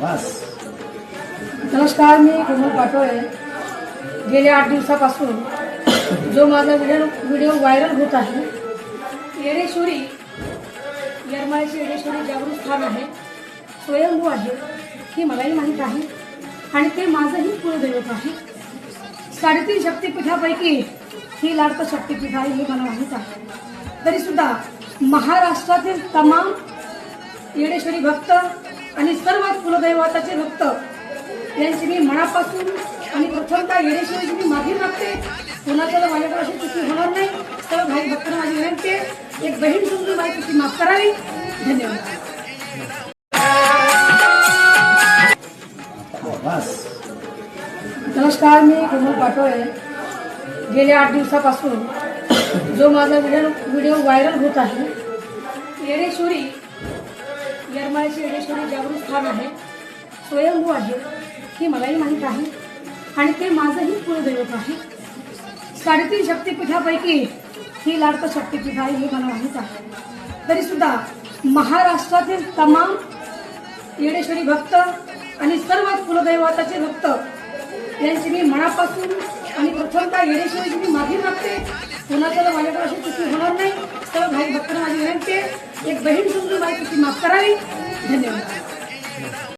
बस. नमस्कार मी कुमल पाटोळे. गेल्या आठ दिवसापासून जो माझा व्हिडिओ व्हिडिओ व्हायरल होत आहे येडेश्वरी यरमाळ्याची येडेश्वरी जागृत स्थान आहे. स्वयंभू आहे ही मलाही माहीत आहे. आणि ते माझंही कुलदैवत आहे. साडेतीन शक्तिपीठापैकी ही लाडकं शक्तिपीठ आहे हे मला माहीत आहे. तरीसुद्धा महाराष्ट्रातील तमाम येडेश्वरी भक्त आणि सर्व कुलदैवताचे भक्त. यांची मी मनापासून आणि प्रथमतः येडेश्वरीची मी माफी मागते. कोणाच्या माझ्याकडे अशी चुकी होणार नाही सर्व भाई भक्तांना माझी विनंती आहे एक बहीण समजून माझी चुकी माफ करावी. धन्यवाद. बस नमस्कार मी कोमल पाटोळे. गेल्या आठ दिवसापासून जो माझा व्हिडिओ व्हिडिओ व्हायरल होत आहे येडेश्वरी येरमाळ्याची येडेश्वरी जागृत स्थान आहे. स्वयंभू आहे ही मलाही माहीत आहे. आणि ते माझंही कुलदैवत आहे. साडेतीन शक्तिपीठापैकी ही लाडकं शक्तिपीठ आहे हे मला माहीत आहे. तरीसुद्धा महाराष्ट्रातील तमाम येडेश्वरी भक्त आणि सर्व कुलदैवताचे भक्त यांची मी मनापासून आणि प्रथमतः येडेश्वरीची मी माफी मागते. कोणाच्या माझ्याकडे अशी चुकी होणार नाही सर्व भाई भक्तांना माझी विनंती आहे. एक बहीण समजून माझी माफ करावी. धन्यवाद.